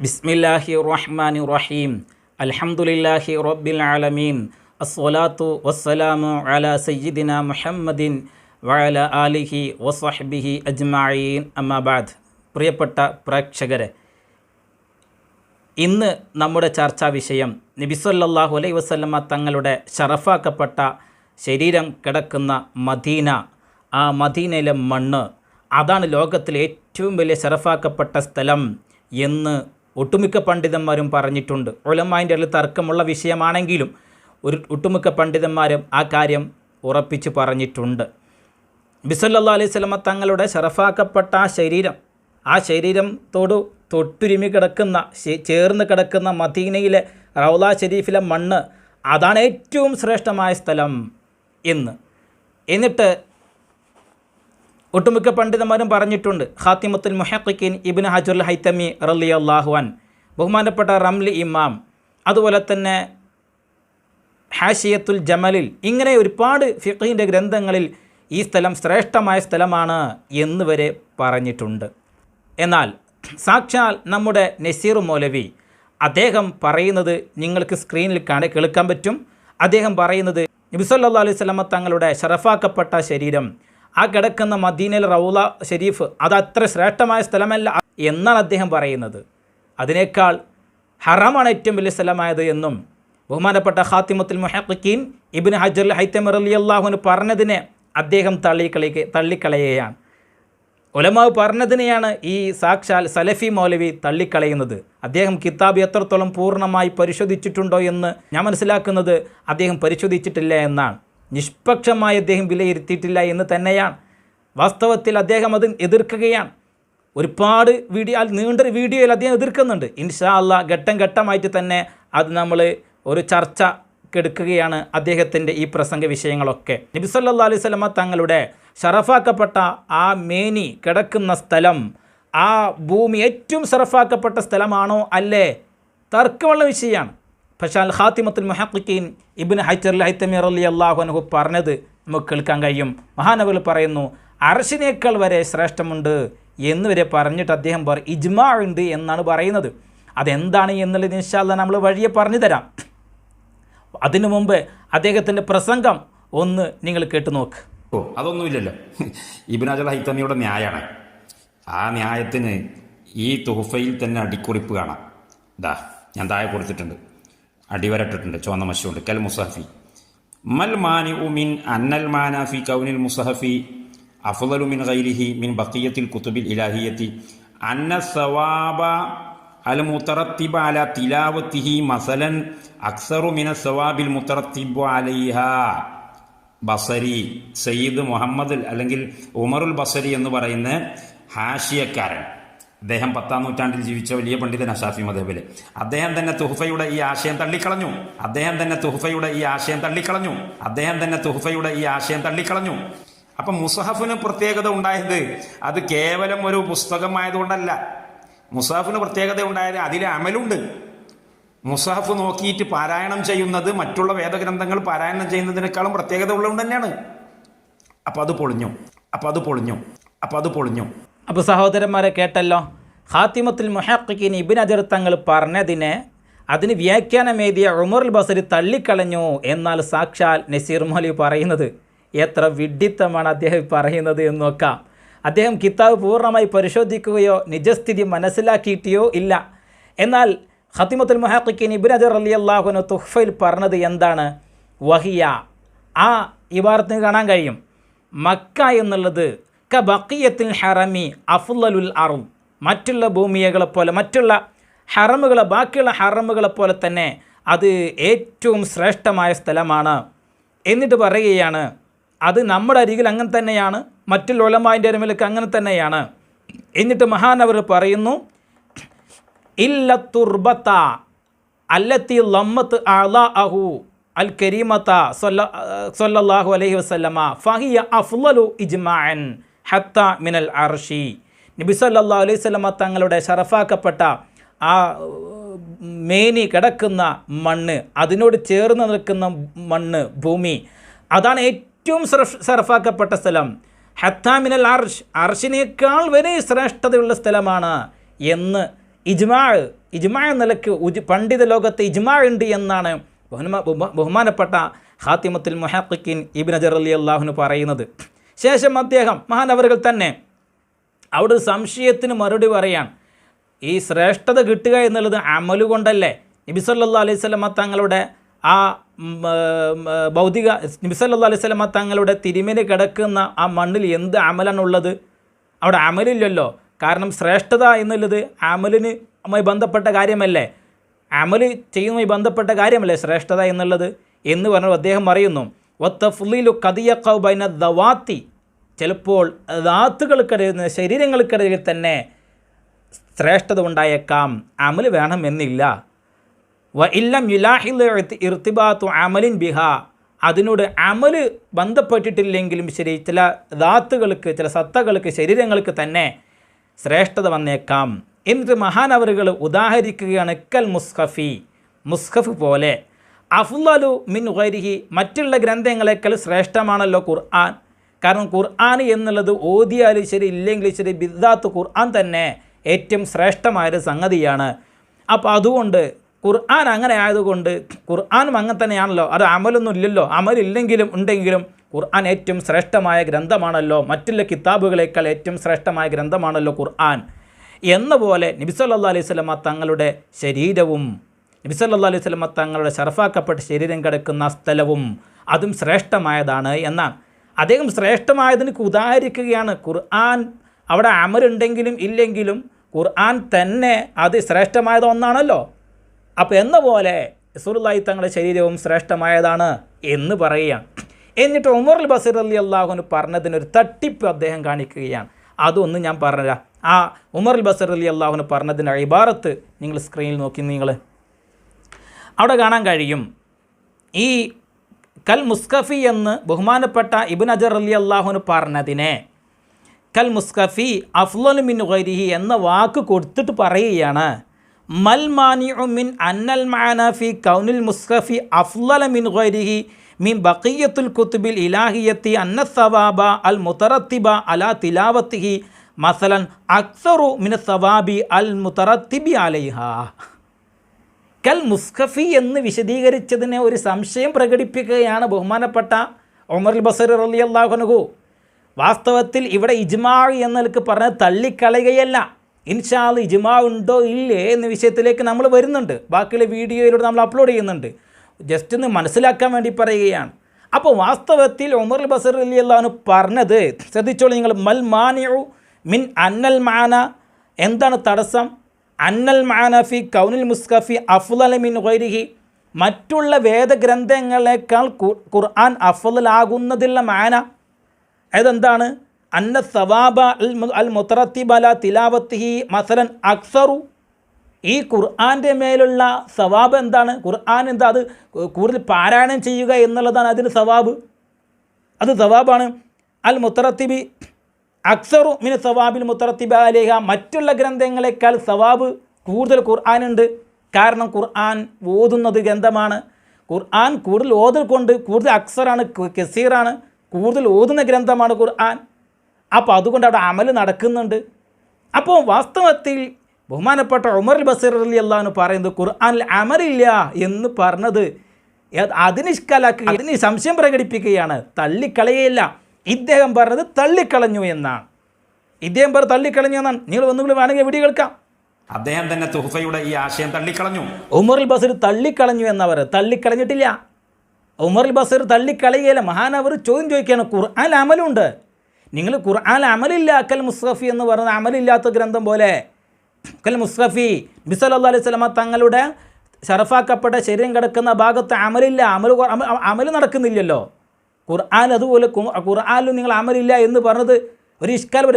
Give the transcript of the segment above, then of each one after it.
ബിസ്മില്ലാഹി റഹ്മാൻ റഹീം അൽഹംദുലില്ലാഹി റബ്ബിൽ ആലമീൻ അസ്വലാത്തു വസ്സലാമു അല സയ്യിദിന മുഹമ്മദിൻ വഅല ആലിഹി വസഹ്ബിഹി അജ്മഈൻ. അമ്മാബാദ് പ്രിയപ്പെട്ട പ്രേക്ഷകരെ ഇന്ന് നമ്മുടെ ചർച്ചാ വിഷയം നബിസല്ലാഹു അലൈ വസ്ലമ തങ്ങളുടെ ഷറഫാക്കപ്പെട്ട ശരീരം കിടക്കുന്ന മദീന. ആ മദീനയിലെ മണ്ണ് അതാണ് ലോകത്തിലെ ഏറ്റവും വലിയ ഷറഫാക്കപ്പെട്ട സ്ഥലം എന്ന് ഒട്ടുമിക്ക പണ്ഡിതന്മാരും പറഞ്ഞിട്ടുണ്ട്. ഒലമാന്റെ അടുത്ത് തർക്കമുള്ള വിഷയമാണെങ്കിലും ഒരു ഒട്ടുമിക്ക പണ്ഡിതന്മാരും ആ കാര്യം ഉറപ്പിച്ച് പറഞ്ഞിട്ടുണ്ട്. ബിസല്ലാ അലൈഹി സ്വലമ തങ്ങളുടെ ഷറഫാക്കപ്പെട്ട ആ ശരീരം ആ ശരീരത്തോട് തൊട്ടുരുമി കിടക്കുന്ന ചേർന്ന് കിടക്കുന്ന മദീനയിലെ റൗല ഷരീഫിലെ മണ്ണ് അതാണ് ഏറ്റവും ശ്രേഷ്ഠമായ സ്ഥലം എന്ന്. എന്നിട്ട് ഒട്ടുമിക്ക പണ്ഡിതന്മാരും പറഞ്ഞിട്ടുണ്ട് ഹാത്തിമത്തുൽ മുഹഖിൻ ഇബിൻ ഹജുൽ ഹൈത്തമി റലി അള്ളാഹുവാൻ ബഹുമാനപ്പെട്ട റംലി ഇമാം അതുപോലെ തന്നെ ഹാഷിയത്തുൽ ജമലിൽ ഇങ്ങനെ ഒരുപാട് ഫിഖീന്റെ ഗ്രന്ഥങ്ങളിൽ ഈ സ്ഥലം ശ്രേഷ്ഠമായ സ്ഥലമാണ് എന്ന് വരെ പറഞ്ഞിട്ടുണ്ട്. എന്നാൽ സാക്ഷാൽ നമ്മുടെ നസീർ മൗലവി അദ്ദേഹം പറയുന്നത് നിങ്ങൾക്ക് സ്ക്രീനിൽ കാണി കേൾക്കാൻ പറ്റും. അദ്ദേഹം പറയുന്നത് നബിസല്ലാ അലൈഹി സ്വലമ തങ്ങളുടെ ഷറഫാക്കപ്പെട്ട ശരീരം ആ കിടക്കുന്ന മദീനയിൽ റൗല ഷെരീഫ് അത് അത്ര ശ്രേഷ്ഠമായ സ്ഥലമല്ല എന്നാണ് അദ്ദേഹം പറയുന്നത്. അതിനേക്കാൾ ഹറമാണ് ഏറ്റവും വലിയ സ്ഥലമായത് എന്നും ബഹുമാനപ്പെട്ട ഖാത്തിമത്തുൽ മുഹഖീൻ ഇബിൻ ഹജർ ഹൈത്തമർ അലി അള്ളാഹുവിന് പറഞ്ഞതിനെ അദ്ദേഹം തള്ളിക്കളി തള്ളിക്കളയുകയാണ്. ഉലമാവ് പറഞ്ഞതിനെയാണ് ഈ സാക്ഷാൽ സലഫി മൗലവി തള്ളിക്കളയുന്നത്. അദ്ദേഹം കിതാബ് എത്രത്തോളം പൂർണമായി പരിശോധിച്ചിട്ടുണ്ടോ എന്ന് ഞാൻ മനസ്സിലാക്കുന്നത് അദ്ദേഹം പരിശോധിച്ചിട്ടില്ല എന്നാണ്. നിഷ്പക്ഷമായി അദ്ദേഹം വിലയിരുത്തിയിട്ടില്ല എന്ന് തന്നെയാണ്. വാസ്തവത്തിൽ അദ്ദേഹം അത് എതിർക്കുകയാണ്. ഒരുപാട് വീഡിയോ അത് നീണ്ട വീഡിയോയിൽ അദ്ദേഹം എതിർക്കുന്നുണ്ട്. ഇൻഷാ അല്ല ഘട്ടം ഘട്ടമായിട്ട് തന്നെ അത് നമ്മൾ ഒരു ചർച്ച എടുക്കുകയാണ് അദ്ദേഹത്തിന്റെ ഈ പ്രസംഗ വിഷയങ്ങളൊക്കെ. നബി സല്ലല്ലാഹു അലൈഹി സ്വലമ തങ്ങളുടെ ഷറഫാക്കപ്പെട്ട ആ മേനി കിടക്കുന്ന സ്ഥലം ആ ഭൂമി ഏറ്റവും ഷറഫാക്കപ്പെട്ട സ്ഥലമാണോ അല്ലേ? തർക്കമുള്ള വിഷയമാണ്. പക്ഷേ അൽ ഖാത്തിമത്തുൽ മുഹഖിൻ ഇബിൻ ഹൈറ്റർ ഹൈത്തമിർ അലി അള്ളാഹുനഹു പറഞ്ഞത് നമുക്ക് കേൾക്കാൻ കഴിയും. മഹാനവകൾ പറയുന്നു അർഷിനേക്കാൾ വരെ ശ്രേഷ്ഠമുണ്ട് എന്ന് വരെ പറഞ്ഞിട്ട് അദ്ദേഹം പറ ഇജ്മാ ഉണ്ട് എന്നാണ് പറയുന്നത്. അതെന്താണ് എന്നുള്ളത് ഇൻഷാല്ല നമ്മൾ വഴിയെ പറഞ്ഞു തരാം. അതിനു മുമ്പ് അദ്ദേഹത്തിന്റെ പ്രസംഗം ഒന്ന് നിങ്ങൾ കേട്ടു നോക്ക്. ഓ അതൊന്നുമില്ലല്ലോ ഇബിനാജൽ ഹൈത്തമിയുടെ ന്യായമാണ് ആ ന്യായത്തിന് ഈ തുഹഫയിൽ തന്നെ അടിക്കുറിപ്പ് കാണാം. ഇതാ ഞാൻ താഴെ കൊടുത്തിട്ടുണ്ട്. അടിവരട്ടിട്ടുണ്ട് ചുവന്ന മശുണ്ട് കൽ മുസഹഫി. മൽ മാനി ഉമിൻ അന്നൽ മാന ഫി കൗനിൽ മുസഹഫി അഫ്ദലു മിൻ ഗൈരിഹി മിൻ ബക്കിയത്തിൽ കുത്തുബിൽ ഇലാഹിയത്തി. അന്ന സവാബ അൽ മുത്തറത്തിബ അല തിലാവത്തിഹി മസലൻ അക്സറു മിന സവാബിൽ മുത്തറത്തിബു അലൈഹ. ബസരി സയ്യിദ് മുഹമ്മദ് അല്ലെങ്കിൽ ഉമറുൽ ബസരി എന്ന് പറയുന്ന ഹാഷിയക്കാരൻ. അദ്ദേഹം പത്താം നൂറ്റാണ്ടിൽ ജീവിച്ച വലിയ പണ്ഡിതൻ അഷാഫി മദേബിൽ അദ്ദേഹം തന്നെ തുഹഫയുടെ ഈ ആശയം തള്ളിക്കളഞ്ഞു. അദ്ദേഹം തന്നെ തുഹഫയുടെ ഈ ആശയം തള്ളിക്കളഞ്ഞു. അദ്ദേഹം തന്നെ തുഹഫയുടെ ഈ ആശയം തള്ളിക്കളഞ്ഞു. അപ്പൊ മുസഹഫിന് പ്രത്യേകത ഉണ്ടായത് അത് കേവലം ഒരു പുസ്തകമായതുകൊണ്ടല്ല. മുസഹഫിന് പ്രത്യേകത ഉണ്ടായത് അതിലെ അമലുണ്ട്. മുസഹഫ് നോക്കിയിട്ട് പാരായണം ചെയ്യുന്നത് മറ്റുള്ള വേദഗ്രന്ഥങ്ങൾ പാരായണം ചെയ്യുന്നതിനേക്കാളും പ്രത്യേകത ഉള്ളതുകൊണ്ട് തന്നെയാണ് അപ്പം അത് പൊളിഞ്ഞു. അപ്പം അത് പൊളിഞ്ഞു. അപ്പം അത് പൊളിഞ്ഞു. അപ്പോൾ സഹോദരന്മാരെ കേട്ടല്ലോ ഹാത്തിമത്തിൽ മുഹഖിൻ ഇബിൻ അജർ തങ്ങൾ പറഞ്ഞതിനെ അതിന് വ്യാഖ്യാനമേതിയ ഉമറുൽ ബസരി തള്ളിക്കളഞ്ഞു എന്നാൽ സാക്ഷാൽ നസീർ മൗലി പറയുന്നത് എത്ര വിഡ്ഢിത്തമാണ് അദ്ദേഹം പറയുന്നത് എന്ന് നോക്കാം അദ്ദേഹം കിതാബ് പൂർണമായി പരിശോധിക്കുകയോ നിജസ്ഥിതി മനസ്സിലാക്കിയിട്ടോ ഇല്ല. എന്നാൽ ഹത്തിമത്തുൽ മുഹഖിൻ ഇബിൻ അജർ അലി അള്ളാഹുന തുഹ്ഫയിൽ പറഞ്ഞത് എന്താണ്? വഹിയ ആ ഇവാർത്തിന് കാണാൻ കഴിയും. മക്ക എന്നുള്ളത് ക ബക്കിയത്തിൽ ഹറമി അഫുല്ലുൽ അറും മറ്റുള്ള ഭൂമിയകളെ പോലെ മറ്റുള്ള ഹറമുകളെ ബാക്കിയുള്ള ഹറമുകളെ പോലെ തന്നെ അത് ഏറ്റവും ശ്രേഷ്ഠമായ സ്ഥലമാണ്. എന്നിട്ട് പറയുകയാണ് അത് നമ്മുടെ അരികിൽ അങ്ങനെ തന്നെയാണ് മറ്റുള്ള ഒലമാന്റെ അരിമിലൊക്കെ അങ്ങനെ തന്നെയാണ്. എന്നിട്ട് മഹാനവർ പറയുന്നു ഇല്ല തുർബത്ത അല്ലത്തി ലമ്മത്ത് അഹു അൽ കരീമത്ത സൊല്ലാഹു അലൈഹി വസ്ലമ ഫഹിയ അഫ്ലലു ഇജ്മാൻ ഹത്ത മിനൽ അർഷി. നബി സല്ലല്ലാഹു അലൈഹി വസല്ലമ തങ്ങളുടെ ഷറഫാക്കപ്പെട്ട ആ മേനി കിടക്കുന്ന മണ്ണ് അതിനോട് ചേർന്ന് നിൽക്കുന്ന മണ്ണ് ഭൂമി അതാണ് ഏറ്റവും ശ്രഫ് ഷറഫാക്കപ്പെട്ട സ്ഥലം. ഹത്താമിനൽ അർഷ് അർഷിനേക്കാൾ വരെ ശ്രേഷ്ഠതയുള്ള സ്ഥലമാണ് എന്ന് ഇജ്മാ ഇജ്മാ നിലയ്ക്ക് ഉജ് പണ്ഡിത ലോകത്ത് ഇജ്മാ ഉണ്ട് എന്നാണ് ബഹുമാ- ബഹുമാ- ബഹുമാനപ്പെട്ട ഹാത്തിമത്തുൽ മൊഹാഖിൻ ഇബിൻ അജർ അലി അള്ളാഹുന് പറയുന്നത്. ശേഷം അദ്ദേഹം മഹാനവറുകൾ തന്നെ അവിടെ സംശയത്തിന് മറുപടി പറയാൻ ഈ ശ്രേഷ്ഠത കിട്ടുക എന്നുള്ളത് അമലുകൊണ്ടല്ലേ നബി സല്ലല്ലാഹു അലൈഹി സ്വലമ തങ്ങളുടെ ആ ഭൗതിക നബി സല്ലല്ലാഹു അലൈഹി സ്വലമ തങ്ങളുടെ തിരുമേനി കിടക്കുന്ന ആ മണ്ണിൽ എന്ത് അമലാണുള്ളത് അവിടെ അമലില്ലല്ലോ. കാരണം ശ്രേഷ്ഠത എന്നുള്ളത് അമലിന് ബന്ധപ്പെട്ട കാര്യമല്ലേ? അമൽ ചെയ്യുന്നതുമായി ബന്ധപ്പെട്ട കാര്യമല്ലേ ശ്രേഷ്ഠത എന്നുള്ളത് എന്ന് പറഞ്ഞു അദ്ദേഹം പറയുന്നു ഒത്തഫുലിലു കതിയക്കൗബൈന ദവാത്തി. ചിലപ്പോൾ ദാത്തുകൾക്കിടയിൽ ശരീരങ്ങൾക്കിടയിൽ തന്നെ ശ്രേഷ്ഠത ഉണ്ടായേക്കാം. അമൽ വേണമെന്നില്ല. വ ഇല്ലം യുലാഹിൽ ഇർത്തിബാത്തു അമലിൻ ബിഹ. അതിനോട് അമൽ ബന്ധപ്പെട്ടിട്ടില്ലെങ്കിലും ശരി ചില ദാത്തുകൾക്ക് ചില സത്തകൾക്ക് ശരീരങ്ങൾക്ക് തന്നെ ശ്രേഷ്ഠത വന്നേക്കാം. എന്നിട്ട് മഹാനവറുകൾ ഉദാഹരിക്കുകയാണ് കൽ മുസ്ഖഫി. മുസ്ഖഫ് പോലെ അഫ്ലലു മിൻ ഗൈരിഹി മറ്റുള്ള ഗ്രന്ഥങ്ങളെക്കാൾ ശ്രേഷ്ഠമാണല്ലോ ഖുർആൻ. കാരണം ഖുർആൻ എന്നുള്ളത് ഓതിയാലും ശരി ഇല്ലെങ്കിലും ശരി ബിദ്ദാത്ത് ഖുർആൻ തന്നെ ഏറ്റവും ശ്രേഷ്ഠമായൊരു സംഗതിയാണ്. അപ്പോൾ അതുകൊണ്ട് ഖുർആൻ അങ്ങനെ ആയതുകൊണ്ട് ഖുർആനും അങ്ങനെ തന്നെയാണല്ലോ. അത് അമലൊന്നും ഇല്ലല്ലോ. അമലില്ലെങ്കിലും ഉണ്ടെങ്കിലും ഖുർആൻ ഏറ്റവും ശ്രേഷ്ഠമായ ഗ്രന്ഥമാണല്ലോ. മറ്റുള്ള കിതാബുകളേക്കാൾ ഏറ്റവും ശ്രേഷ്ഠമായ ഗ്രന്ഥമാണല്ലോ ഖുർആൻ. എന്ന പോലെ നബിസല്ലാ അലൈഹി സ്വലമ തങ്ങളുടെ ശരീരവും നബിസല്ലാ അലൈഹി സ്വലമ തങ്ങളുടെ ഷർഫാക്കപ്പെട്ട ശരീരം കിടക്കുന്ന സ്ഥലവും അതും ശ്രേഷ്ഠമായതാണ് എന്നാണ്. അദ്ദേഹം ശ്രേഷ്ഠമായതിന് ഉദാഹരിക്കുകയാണ്. ഖുർആൻ അവിടെ അമലുണ്ടെങ്കിലും ഇല്ലെങ്കിലും ഖുർആൻ തന്നെ അത് ശ്രേഷ്ഠമായത് ഒന്നാണല്ലോ. അപ്പോൾ എന്ന പോലെ റസൂലുള്ളാഹി തങ്ങളുടെ ശരീരവും ശ്രേഷ്ഠമായതാണ് എന്ന് പറയുകയാണ്. എന്നിട്ട് ഉമർ അൽ ബസീർ അലി അള്ളാഹുന് പറഞ്ഞതിനൊരു തട്ടിപ്പ് അദ്ദേഹം കാണിക്കുകയാണ്. അതൊന്നും ഞാൻ പറഞ്ഞുതരാം ആ ഉമർ അൽ ബസീർ അലി അള്ളാഹുന് പറഞ്ഞതിന്റെ ഇബാറത്ത് നിങ്ങൾ സ്ക്രീനിൽ നോക്കി നിങ്ങൾ അവിടെ കാണാൻ കഴിയും. ഈ കൽ മുസ്കഫി എന്ന് ബഹുമാനപ്പെട്ട ഇബിൻ അജർ അലി അള്ളാഹുന് പറഞ്ഞതിനെ കൽ മുസ്കഫി അഫ്ലൽ മിൻ ഗൈരിഹി എന്ന വാക്ക് കൊടുത്തിട്ട് പറയുകയാണ്. മൽ മാനിഉ മിൻ അന്നൽ മാനഫി കൗനിൽ മുസ്കഫി അഫ്ലല മിൻ ഗൈരിഹി മിൻ ബഖിയത്തുൽ കുത്തുബിൽ ഇലാഹിയത്തി അന്ന സവാബ അൽ മുത്തറത്തിബ അല തിലാവത്തിഹി. മസലൻ അക്സറു മിൻ സവാബി അൽ മുത്തറത്തിബി അലൈഹ. കൽ മുസ്കഫി എന്ന് വിശദീകരിച്ചതിനെ ഒരു സംശയം പ്രകടിപ്പിക്കുകയാണ് ബഹുമാനപ്പെട്ട ഉമർ ബസർ അലി അള്ളാഹുനഹു വാസ്തവത്തിൽ ഇവിടെ ഇജ്മാ എന്നതിലേക്ക് പറഞ്ഞ് തള്ളിക്കളയുകയല്ല. ഇൻഷാൽ ഇജ്മാ ഉണ്ടോ ഇല്ലേ എന്ന വിഷയത്തിലേക്ക് നമ്മൾ വരുന്നുണ്ട്. ബാക്കിയുള്ള വീഡിയോയിലൂടെ നമ്മൾ അപ്ലോഡ് ചെയ്യുന്നുണ്ട്. ജസ്റ്റ് ഒന്ന് മനസ്സിലാക്കാൻ വേണ്ടി പറയുകയാണ്. അപ്പോൾ വാസ്തവത്തിൽ ഉമർ ബസർ അലി അള്ളാഹു പറഞ്ഞത് ശ്രദ്ധിച്ചോളൂ നിങ്ങൾ മൽ മാനിയു മിൻ അന്നൽ മാന. എന്താണ് തടസ്സം? അന്നൽ മാനഫി കൗനിൽ മുസ്കഫി അഫുലമിൻ മിൻ ഗൈരിഹി. മറ്റുള്ള വേദഗ്രന്ഥങ്ങളെക്കാൾ ഖുർആൻ അഫ്ലാകുന്നതിലുള്ള മാന അതെന്താണ്? അന്ന സവാബ അൽ മുത്തറത്തിബല തിലാവത്തിഹി മസലൻ അക്സറു. ഈ ഖുർആന്റെ മേലുള്ള സവാബ് എന്താണ്? ഖുർആൻ എന്താ? അത് കൂടുതൽ പാരായണം ചെയ്യുക എന്നുള്ളതാണ് അതിന് സവാബ്. അത് സവാബാണ്. അൽ മുത്തറത്തിബി അക്സറു മിന സവാബിൽ മുത്തറത്തിബാലേഹ മറ്റുള്ള ഗ്രന്ഥങ്ങളെക്കാൾ സവാബ് കൂടുതൽ ഖുർആാനുണ്ട് കാരണം ഖുർആൻ ഓതുന്നത് ഗ്രന്ഥമാണ്. ഖുർആൻ കൂടുതൽ ഓതൽ കൊണ്ട് കൂടുതൽ അക്സറാണ് കസീറാണ് കൂടുതൽ ഓതുന്ന ഗ്രന്ഥമാണ് ഖുർആൻ. അപ്പോൾ അതുകൊണ്ട് അവിടെ അമൽ നടക്കുന്നുണ്ട്. അപ്പോൾ വാസ്തവത്തിൽ ബഹുമാനപ്പെട്ട ഉമർ ബസീർ അലി അള്ളഹാന്ന് പറയുന്നത് ഖുർആനിൽ അമലില്ല എന്ന് പറഞ്ഞത്. അതിന് അതിന് സംശയം പ്രകടിപ്പിക്കുകയാണ്. തള്ളിക്കളയയില്ല ഇദ്ദേഹം പറഞ്ഞത് തള്ളിക്കളഞ്ഞു എന്നാണ്. ഇദ്ദേഹം പറഞ്ഞു തള്ളിക്കളഞ്ഞു എന്നാണ്. നിങ്ങൾ ഒന്നുകൂടി വേണമെങ്കിൽ വീഡിയോ കേൾക്കാം. അദ്ദേഹം തന്നെ തുഹഫയുടെ ഈ ആശയം തള്ളിക്കളഞ്ഞു. ഉമറുൽ ബസീർ തള്ളിക്കളഞ്ഞു എന്നവർ തള്ളിക്കളഞ്ഞിട്ടില്ല. ഉമറുൽ ബസീർ തള്ളിക്കളയുകയില്ല. മഹാനവർ ചോദ്യം ചോദിക്കുകയാണ്. ഖുർആൻ അമലുണ്ട്. നിങ്ങൾ ഖുർആൻ അമലില്ല അക്കൽ മുസ്തഫി എന്ന് പറയുന്ന അമലില്ലാത്ത ഗ്രന്ഥം പോലെ. അക്കൽ മുസ്തഫി ബിസല്ലാ അലൈഹി സ്വലമ തങ്ങളുടെ ഷറഫാക്കപ്പെട്ട ശരീരം കിടക്കുന്ന ഭാഗത്ത് അമലില്ല. അമൽ അമൽ നടക്കുന്നില്ലല്ലോ. ഖുർആൻ അതുപോലെ ഖുർആാനിൽ നിങ്ങൾ അമലില്ല എന്ന് പറഞ്ഞത് ഒരു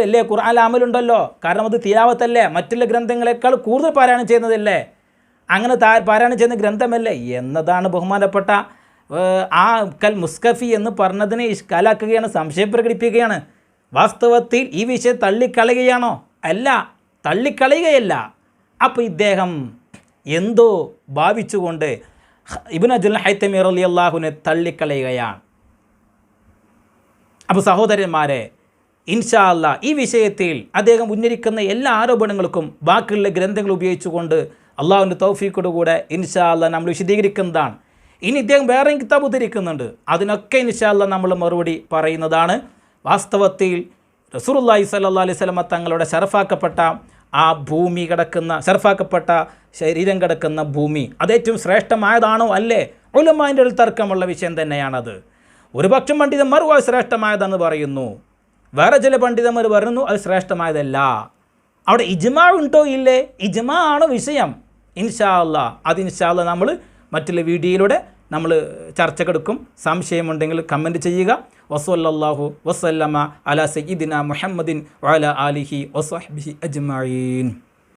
അല്ലേ ഖുർആൻ അമലുണ്ടല്ലോ. കാരണം അത് തിലാവത്തല്ലേ? മറ്റുള്ള ഗ്രന്ഥങ്ങളെക്കാൾ കൂടുതൽ പാരായണം ചെയ്യുന്നതല്ലേ? അങ്ങനെ താ പാരായണം ചെയ്യുന്ന ഗ്രന്ഥമല്ലേ? എന്നതാണ് ബഹുമാനപ്പെട്ട ആ കൽ മുസ്കഫി എന്ന് പറഞ്ഞതിനെ ഇഷ്കാലാക്കുകയാണ് സംശയം പ്രകടിപ്പിക്കുകയാണ്. വാസ്തവത്തിൽ ഈ വിഷയം തള്ളിക്കളയുകയാണോ? അല്ല തള്ളിക്കളയുകയല്ല. അപ്പോൾ ഇദ്ദേഹം എന്തോ ഭാവിച്ചുകൊണ്ട് ഇബിൻ അജുൽ ഹൈത്തമീർ അലി അള്ളാഹുവിനെ തള്ളിക്കളയുകയാണ്. അപ്പോൾ സഹോദരന്മാരെ ഇൻഷാ അല്ല ഈ വിഷയത്തിൽ അദ്ദേഹം ഉന്നയിക്കുന്ന എല്ലാ ആരോപണങ്ങൾക്കും ബാക്കിയുള്ള ഗ്രന്ഥങ്ങൾ ഉപയോഗിച്ചുകൊണ്ട് അള്ളാഹുവിന്റെ തൗഫീക്കോട് ഇൻഷാ അല്ല നമ്മൾ വിശദീകരിക്കുന്നതാണ്. ഇനി ഇദ്ദേഹം വേറെ കിതാബ് ഉദ്ധരിക്കുന്നുണ്ട്. അതിനൊക്കെ ഇൻഷാ അല്ല നമ്മൾ മറുപടി പറയുന്നതാണ്. വാസ്തവത്തിൽ റസൂറുല്ലാഹി സല്ലാ അലൈഹി സ്വലമ തങ്ങളുടെ ഷറഫാക്കപ്പെട്ട ആ ഭൂമി കിടക്കുന്ന ഷർഫാക്കപ്പെട്ട ശരീരം കിടക്കുന്ന ഭൂമി അത് ഏറ്റവും ശ്രേഷ്ഠമായതാണോ അല്ലേ? ഉലമാന്റെ ഒരു തർക്കമുള്ള വിഷയം തന്നെയാണത്. ഒരു പക്ഷം പണ്ഡിതന്മാർ അത് ശ്രേഷ്ഠമായതെന്ന് പറയുന്നു. വേറെ ചില പണ്ഡിതന്മാർ പറയുന്നു അത് ശ്രേഷ്ഠമായതല്ല. അവിടെ ഇജ്മാ ഉണ്ടോ? ഇല്ലേ? ഇജ്മാ ആണ് വിഷയം. ഇൻഷാ അല്ല അത് ഇൻഷാ അല്ല നമ്മൾ മറ്റുള്ള വീഡിയോയിലൂടെ നമ്മൾ ചർച്ചക്കെടുക്കും സംശയമുണ്ടെങ്കിൽ കമന്റ് ചെയ്യുക. വസല്ലാഹു വസല്ലമ അല സയ്യിദിന മുഹമ്മദിൻ വഅല ആലിഹി വസഹ്ബിഹി അജ്മഈൻ.